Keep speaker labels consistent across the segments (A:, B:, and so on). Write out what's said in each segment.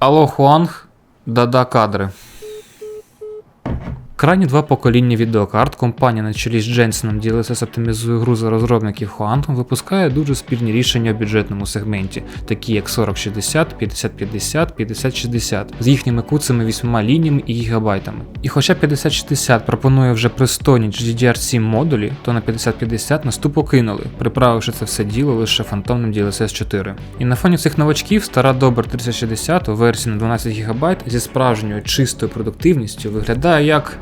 A: Алло, Хуанг, да-да кадри. Крайні два покоління відеокарт компанія на чолі з Дженсеном DLSS оптимізує гру за розробників Quantum, випускає дуже спірні рішення в бюджетному сегменті, такі як 4060, 5050, 5060, з їхніми куцими 8 лініями і гігабайтами. І хоча 5060 пропонує вже пристойні GDDR7 модулі, то на 5050 нас тупо кинули, приправивши це все діло лише фантомним DLSS 4. І на фоні цих новачків стара добра 3060 у версії на 12 ГБ зі справжньою чистою продуктивністю виглядає як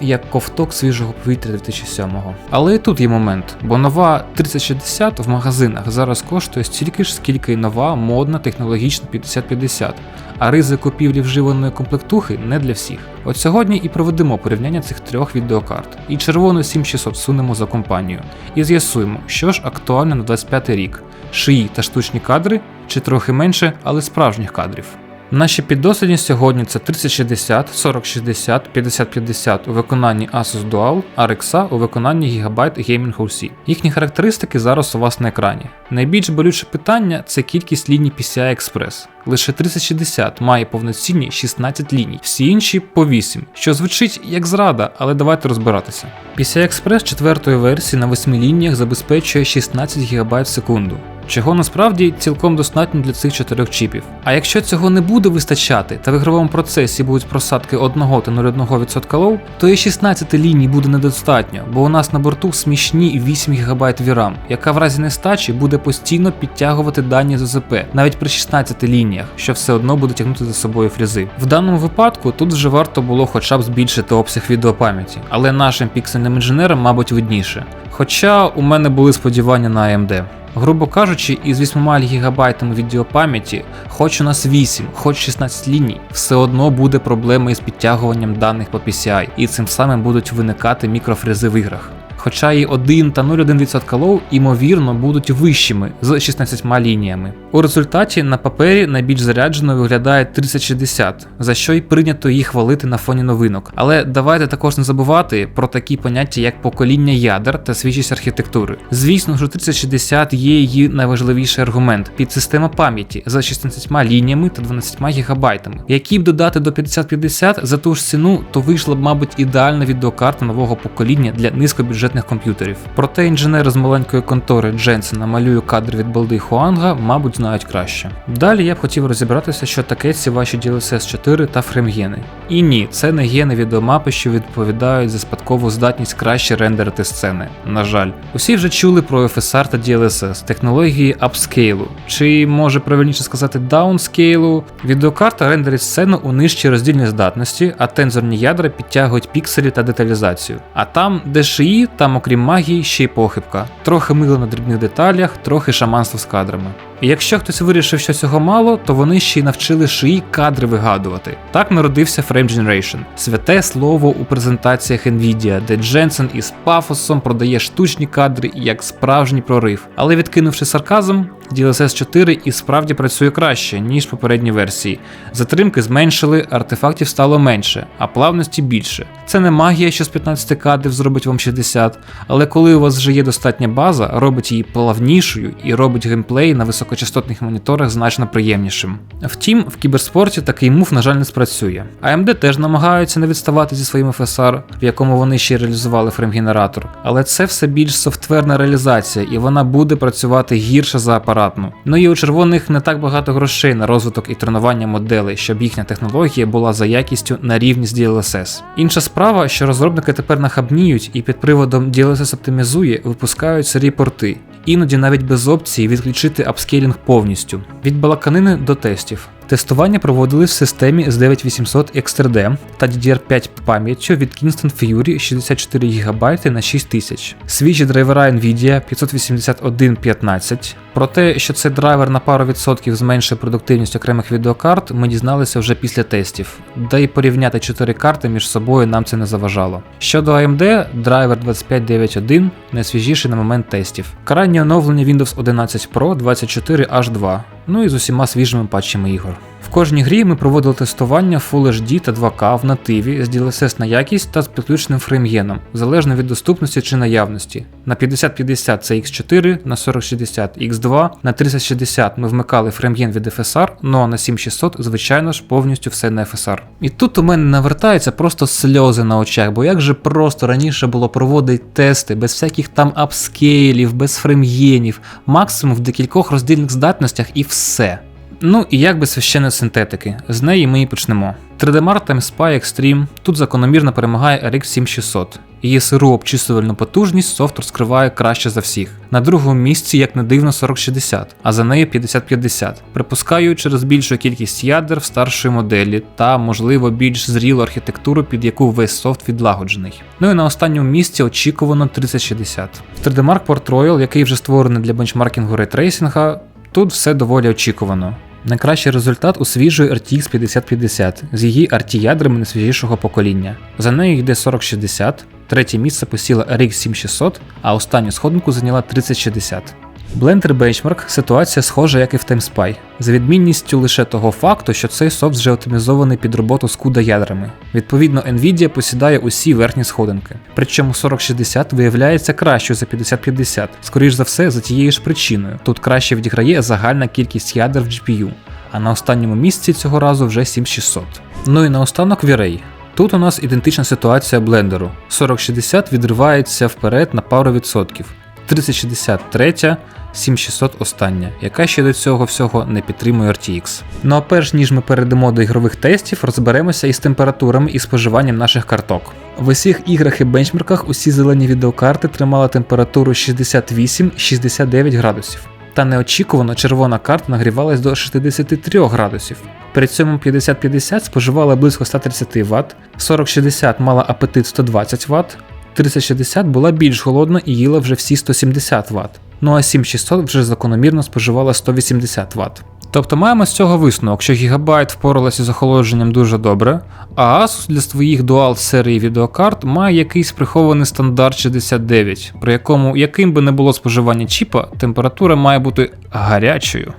A: як ковток свіжого повітря 2007-го. Але і тут є момент, бо нова 3060 в магазинах зараз коштує стільки ж, скільки й нова модна технологічна 5050, а ризик купівлі вживаної комплектухи не для всіх. От сьогодні і проведемо порівняння цих трьох відеокарт. І червону 7600 сунемо за компанію. І з'ясуємо, що ж актуально на 25 рік: шиї та штучні кадри, чи трохи менше, але справжніх кадрів. Наші піддослідні сьогодні це 3060, 4060, 5050 у виконанні Asus Dual, а RX у виконанні Gigabyte Gaming OC. Їхні характеристики зараз у вас на екрані. Найбільш болюче питання це кількість ліній PCI Express. Лише 3060 має повноцінні 16 ліній, всі інші по 8, що звучить як зрада, але давайте розбиратися. PCI Express 4 версії на 8 лініях забезпечує 16 ГБ в секунду чого насправді цілком достатньо для цих чотирьох чіпів. А якщо цього не буде вистачати, та в ігровому процесі будуть просадки 1 та 0,1% лоу, то і 16 ліній буде недостатньо, бо у нас на борту смішні 8 ГБ VRAM, яка в разі нестачі буде постійно підтягувати дані з ОЗП, навіть при 16 лініях, що все одно буде тягнути за собою фрізи. В даному випадку тут вже варто було хоча б збільшити обсяг відеопам'яті, але нашим піксельним інженерам, мабуть, видніше. Хоча у мене були сподівання на AMD. Грубо кажучи, із 8 ГБ відеопам'яті, хоч у нас 8, хоч 16 ліній, все одно буде проблема із підтягуванням даних по PCI, і цим самим будуть виникати мікрофрези в іграх хоча і 1 та 0,1% лоу, ймовірно, будуть вищими з 16 лініями. У результаті на папері найбільш заряджено виглядає 3060, за що й прийнято її хвалити на фоні новинок. Але давайте також не забувати про такі поняття, як покоління ядер та свіжість архітектури. Звісно, що 3060 є її найважливіший аргумент підсистема пам'яті за 16 лініями та 12 гігабайтами. Які б додати до 5050 за ту ж ціну, то вийшла б, мабуть, ідеальна відеокарта нового покоління для низькобюджетних бюджетних комп'ютерів. Проте інженери з маленької контори Дженсена малюю кадр від балди Хуанга, мабуть, знають краще. Далі я б хотів розібратися, що таке ці ваші DLSS 4 та фреймгени. І ні, це не гени відеомапи, що відповідають за спадкову здатність краще рендерити сцени. На жаль, усі вже чули про FSR та DLSS, технології апскейлу, чи може правильніше сказати даунскейлу. Відеокарта рендерить сцену у нижчій роздільній здатності, а тензорні ядра підтягують пікселі та деталізацію. А там, де шиї там, окрім магії, ще й похибка. Трохи мило на дрібних деталях, трохи шаманство з кадрами. І якщо хтось вирішив, що цього мало, то вони ще й навчили шиї кадри вигадувати. Так народився Frame Generation, святе слово у презентаціях Nvidia, де Дженсен із пафосом продає штучні кадри як справжній прорив. Але відкинувши сарказм, DLSS 4 і справді працює краще, ніж попередні версії. Затримки зменшили, артефактів стало менше, а плавності більше. Це не магія, що з 15 кадрів зробить вам 60, але коли у вас вже є достатня база, робить її плавнішою і робить геймплей на високочастотних моніторах значно приємнішим. Втім, в кіберспорті такий мув, на жаль, не спрацює. AMD теж намагаються не відставати зі своїм FSR, в якому вони ще реалізували фреймгенератор, але це все більш софтверна реалізація, і вона буде працювати гірше за апаратну. Ну і у червоних не так багато грошей на розвиток і тренування моделей, щоб їхня технологія була за якістю на рівні з DLSS. Інша справа, що розробники тепер нахабніють і під приводом DLSS оптимізує, випускають сирі порти, іноді навіть без опції відключити апскейлінг повністю від балаканини до тестів. Тестування проводили в системі з 9800 XTRD та DDR5 пам'яттю від Kingston Fury 64 ГБ на 6000. Свіжі драйвера Nvidia 58115. Про те, що цей драйвер на пару відсотків зменшує продуктивність окремих відеокарт, ми дізналися вже після тестів, да й порівняти 4 карти між собою нам це не заважало. Щодо AMD, драйвер 2591 найсвіжіший на момент тестів. Крайнє оновлення Windows 11 Pro 24H2, ну і з усіма свіжими патчами ігор. Кожній грі ми проводили тестування Full HD та 2К в нативі з DLSS на якість та з підключеним фреймгеном, залежно від доступності чи наявності. На 5050 це X4, на 4060 X2, на 3060 ми вмикали фреймген від FSR, ну а на 7600, звичайно ж, повністю все на FSR. І тут у мене навертаються просто сльози на очах, бо як же просто раніше було проводити тести без всяких там апскейлів, без фреймгенів, максимум в декількох роздільних здатностях і все. Ну і як без священної синтетики, з неї ми і почнемо. 3D Mark Time Spy Extreme тут закономірно перемагає RX 7600. Її сиру обчислювальну потужність софт розкриває краще за всіх. На другому місці, як не дивно, 4060, а за нею 5050. Припускаю через більшу кількість ядер в старшої моделі та, можливо, більш зрілу архітектуру, під яку весь софт відлагоджений. Ну і на останньому місці очікувано 3060. 3D Mark Port Royal, який вже створений для бенчмаркінгу рейтрейсінга, тут все доволі очікувано. Найкращий результат у свіжої RTX 5050 з її RT ядрами найсвіжішого покоління. За нею йде 4060, третє місце посіла RX 7600, а останню сходинку зайняла 3060. Blender Benchmark ситуація схожа, як і в TimeSpy, за відмінністю лише того факту, що цей софт вже оптимізований під роботу з CUDA ядрами. Відповідно, Nvidia посідає усі верхні сходинки. Причому 4060 виявляється кращою за 5050, скоріш за все, за тією ж причиною. Тут краще відіграє загальна кількість ядер в GPU, а на останньому місці цього разу вже 7600. Ну і наостанок V-Ray. Тут у нас ідентична ситуація блендеру. 4060 відривається вперед на пару відсотків. 3063, 7600 остання, яка ще до цього всього не підтримує RTX. Ну а перш ніж ми перейдемо до ігрових тестів, розберемося із температурами і споживанням наших карток. В усіх іграх і бенчмарках усі зелені відеокарти тримали температуру 68-69 градусів. Та неочікувано червона карта нагрівалась до 63 градусів. При цьому 5050 споживала близько 130 Вт, 4060 мала апетит 120 Вт, 3060 була більш холодна і їла вже всі 170 Вт. Ну а 7600 вже закономірно споживала 180 Вт. Тобто маємо з цього висновок, що Gigabyte впоралася з охолодженням дуже добре, а Asus для своїх дуал серії відеокарт має якийсь прихований стандарт 69, при якому, яким би не було споживання чіпа, температура має бути гарячою.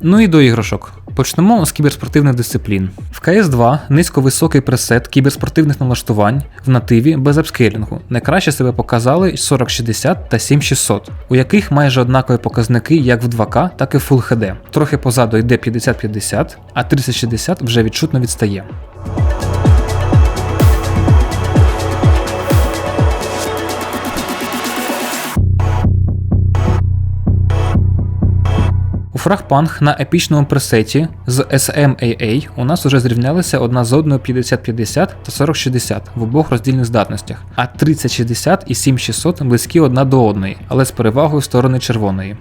A: Ну і до іграшок. Почнемо з кіберспортивних дисциплін. В CS2 низьковисокий пресет кіберспортивних налаштувань в нативі без апскейлінгу. Найкраще себе показали 4060 та 7600, у яких майже однакові показники як в 2К, так і в Full HD. Трохи позаду йде 5050, а 3060 вже відчутно відстає. Фрагпанг на епічному пресеті з SMAA у нас уже зрівнялися одна з одною 5050 та 4060 в обох роздільних здатностях, а 3060 і 7600 близькі одна до одної, але з перевагою сторони червоної.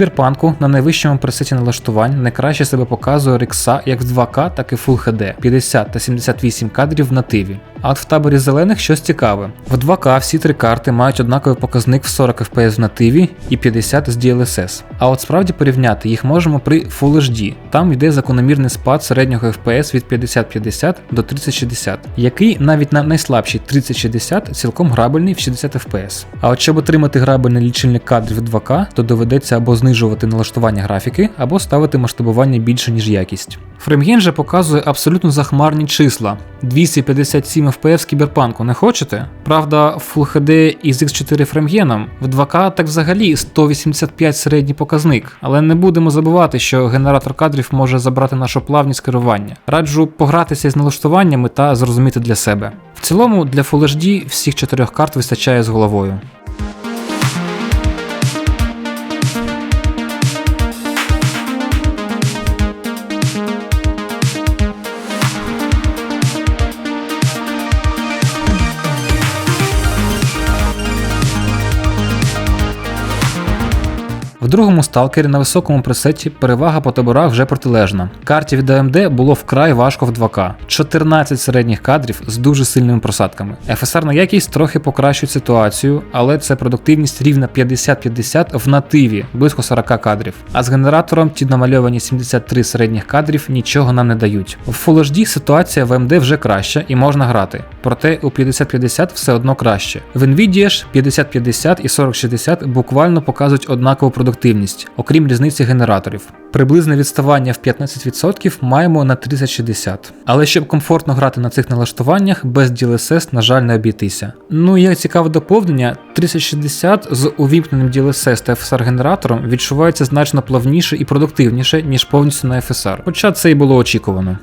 A: Кіберпанку на найвищому пресеті налаштувань найкраще себе показує Рекса як в 2К, так і Full HD 50 та 78 кадрів в нативі. А от в таборі зелених щось цікаве. В 2К всі три карти мають однаковий показник в 40 FPS в нативі і 50 з DLSS. А от справді порівняти їх можемо при Full HD. Там йде закономірний спад середнього FPS від 50-50 до 3060, який навіть на найслабшій 3060 цілком грабельний в 60 FPS. А от щоб отримати грабельний лічильник кадрів в 2К, то доведеться або знижувати налаштування графіки, або ставити масштабування більше, ніж якість. Фреймген же показує абсолютно захмарні числа. 257 FPS в кіберпанку не хочете? Правда, Full HD із X4 фреймгеном в 2К так взагалі 185 середній показник, але не будемо забувати, що генератор кадрів може забрати нашу плавність керування. Раджу погратися з налаштуваннями та зрозуміти для себе. В цілому для Full HD всіх чотирьох карт вистачає з головою. Другому сталкері на високому пресеті перевага по таборах вже протилежна. Карті від AMD було вкрай важко в 2К. 14 середніх кадрів з дуже сильними просадками. FSR на якість трохи покращує ситуацію, але це продуктивність рівна 50-50 в нативі, близько 40 кадрів. А з генератором ті намальовані 73 середніх кадрів нічого нам не дають. В Full HD ситуація в AMD вже краща і можна грати, проте у 50-50 все одно краще. В Nvidia ж 50-50 і 40-60 буквально показують однакову продуктивність, окрім різниці генераторів. Приблизне відставання в 15% маємо на 3060. Але щоб комфортно грати на цих налаштуваннях, без DLSS, на жаль, не обійтися. Ну і як цікаве доповнення, 3060 з увімкненим DLSS та FSR генератором відчувається значно плавніше і продуктивніше, ніж повністю на FSR. Хоча це і було очікувано.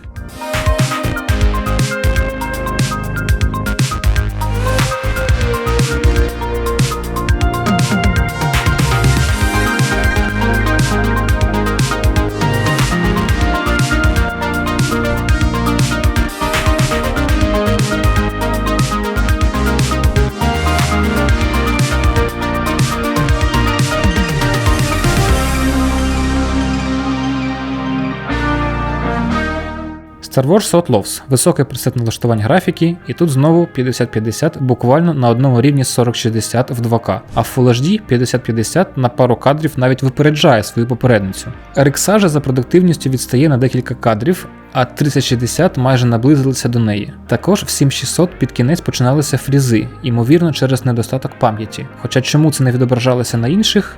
A: Star Wars Outlaws – високий пресет налаштувань графіки, і тут знову 50-50 буквально на одному рівні з 4060 в 2К, а в Full HD 50-50 на пару кадрів навіть випереджає свою попередницю. RX за продуктивністю відстає на декілька кадрів, а 3060 майже наблизилися до неї. Також в 7600 під кінець починалися фрізи, ймовірно через недостаток пам'яті. Хоча чому це не відображалося на інших,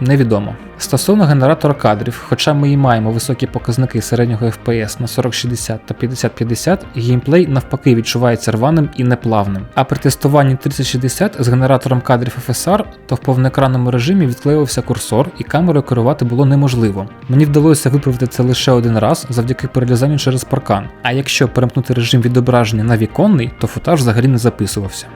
A: невідомо. Стосовно генератора кадрів, хоча ми і маємо високі показники середнього FPS на 4060 та 5050, геймплей навпаки відчувається рваним і неплавним. А при тестуванні 3060 з генератором кадрів FSR, то в повноекранному режимі відклеювався курсор і камерою керувати було неможливо. Мені вдалося виправити це лише один раз завдяки перелізанню через паркан. А якщо перемкнути режим відображення на віконний, то футаж взагалі не записувався.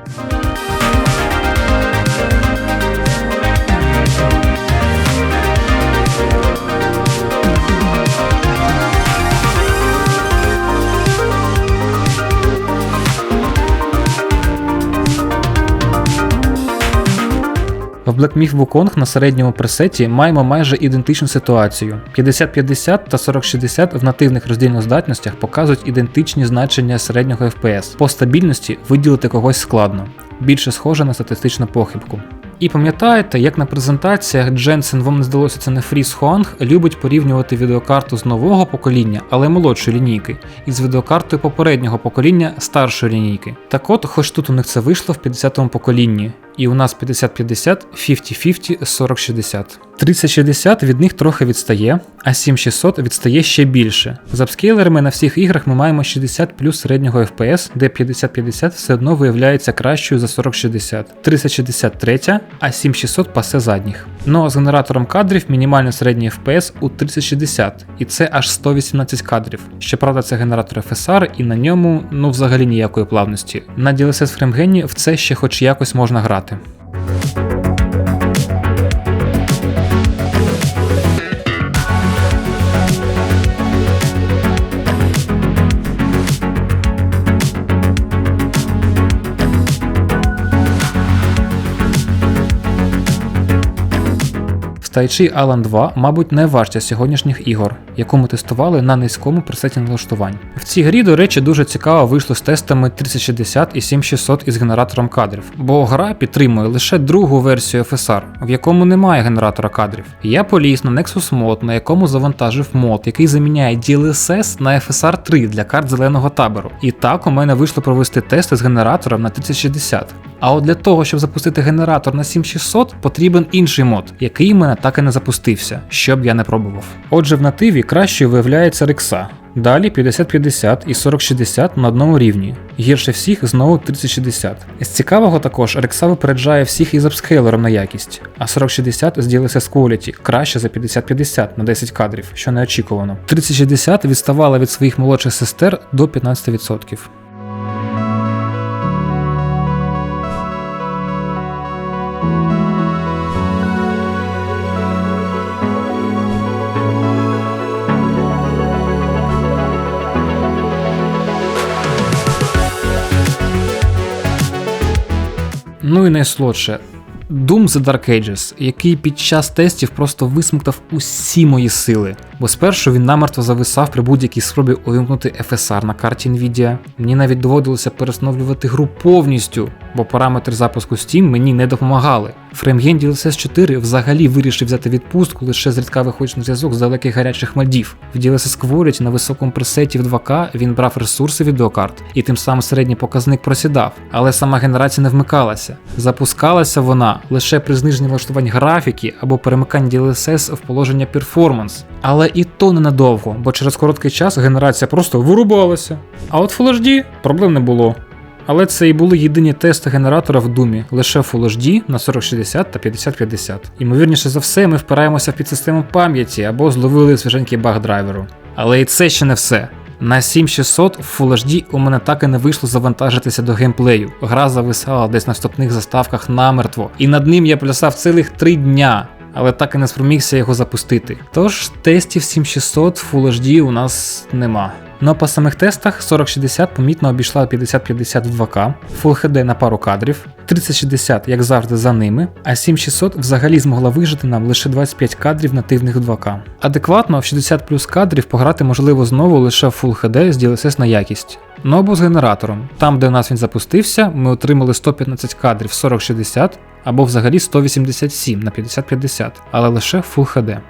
A: В Black Myth Wukong на середньому пресеті маємо майже ідентичну ситуацію. 50-50 та 40-60 в нативних роздільних здатностях показують ідентичні значення середнього FPS. По стабільності виділити когось складно, більше схоже на статистичну похибку. І пам'ятаєте, як на презентаціях Дженсен, вам не здалося це не Фріс Хуанг, любить порівнювати відеокарту з нового покоління, але молодшої лінійки, із відеокартою попереднього покоління старшої лінійки. Так от, хоч тут у них це вийшло в 50-му поколінні, і у нас 50-50, 50-50, 40-60. 3060 від них трохи відстає, а 7600 відстає ще більше. З апскейлерами на всіх іграх ми маємо 60 плюс середнього FPS, де 50-50 все одно виявляється кращою за 4060. 3060 третя, а 7600 пасе задніх. Ну а з генератором кадрів мінімальний середній FPS у 3060, і це аж 118 кадрів. Щоправда, це генератор FSR, і на ньому ну взагалі ніякої плавності. На DLSS FrameGen в це ще хоч якось можна грати працювати. Тайчі Alan 2, мабуть, найважча сьогоднішніх ігор, яку ми тестували на низькому пресеті налаштувань. В цій грі, до речі, дуже цікаво вийшло з тестами 3060 і 7600 із генератором кадрів, бо гра підтримує лише другу версію FSR, в якому немає генератора кадрів. Я поліз на Nexus Mod, на якому завантажив мод, який заміняє DLSS на FSR 3 для карт зеленого табору. І так у мене вийшло провести тести з генератором на 3060. А от для того, щоб запустити генератор на 7600, потрібен інший мод, який в мене так і не запустився, щоб я не пробував. Отже, в нативі краще виявляється рекса. Далі 50-50 і 40-60 на одному рівні. Гірше всіх знову 30-60. З цікавого також Рекса випереджає всіх із апскейлером на якість, а 40-60 з DLSS Quality краще за 50-50 на 10 кадрів, що неочікувано. 30-60 відставала від своїх молодших сестер до 15%. Ну і найслодше. Doom The Dark Ages, який під час тестів просто висмоктав усі мої сили. Бо спершу він намертво зависав при будь-якій спробі увімкнути FSR на карті Nvidia. Мені навіть доводилося перестановлювати гру повністю, бо параметри запуску Steam мені не допомагали. FrameGain DLSS 4 взагалі вирішив взяти відпустку, лише зрідка виходить на зв'язок з далеких гарячих Мальдів. В DLSS Quality на високому пресеті в 2К він брав ресурси відеокарт, і тим самим середній показник просідав, але сама генерація не вмикалася. Запускалася вона лише при зниженні влаштувань графіки або перемиканні DLSS в положення Performance. Але і то ненадовго, бо через короткий час генерація просто вирубалася. А от Full HD проблем не було. Але це і були єдині тести генератора в Думі, лише Full HD на 4060 та 5050. Ймовірніше за все, ми впираємося в підсистему пам'яті або зловили свіженький баг драйверу. Але і це ще не все. На 7600 в Full HD у мене так і не вийшло завантажитися до геймплею. Гра зависала десь на вступних заставках намертво, і над ним я плясав цілих 3 дня. Але так і не спромігся його запустити. Тож тестів 7600 Full HD у нас нема. Но по самих тестах 4060 помітно обійшла 5050 в 2К, Full HD на пару кадрів, 3060, як завжди, за ними, а 7600 взагалі змогла вижити нам лише 25 кадрів нативних в 2К. Адекватно в 60 плюс кадрів пограти можливо знову лише в Full HD з DLSS на якість. Ну або з генератором. Там, де у нас він запустився, ми отримали 115 кадрів 4060 або взагалі 187 на 5050, але лише Full HD.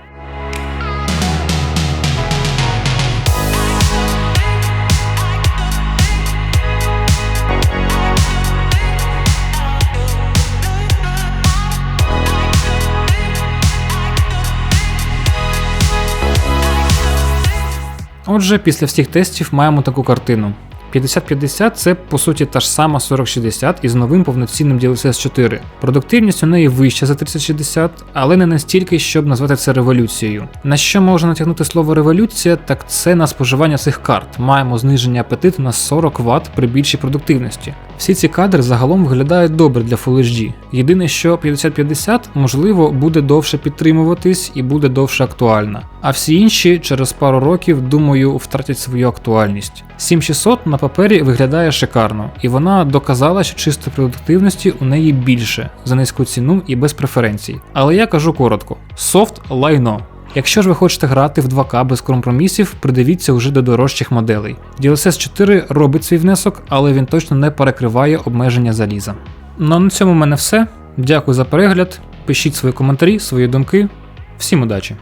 A: Отже, після всіх тестів маємо таку картину. 5050 це по суті та ж сама 4060 із новим повноцінним DLSS 4. Продуктивність у неї вища за 3060, але не настільки, щоб назвати це революцією. На що можна натягнути слово революція, так це на споживання цих карт. Маємо зниження апетиту на 40 Вт при більшій продуктивності. Всі ці кадри загалом виглядають добре для Full HD. Єдине, що 5050 можливо буде довше підтримуватись і буде довше актуальна. А всі інші через пару років, думаю, втратять свою актуальність. 7600 на папері виглядає шикарно, і вона доказала, що чистої продуктивності у неї більше за низьку ціну і без преференцій. Але я кажу коротко: софт лайно. Якщо ж ви хочете грати в 2К без компромісів, придивіться вже до дорожчих моделей. DLSS 4 робить свій внесок, але він точно не перекриває обмеження заліза. Ну а на цьому в мене все. Дякую за перегляд. Пишіть свої коментарі, свої думки. Всім удачі!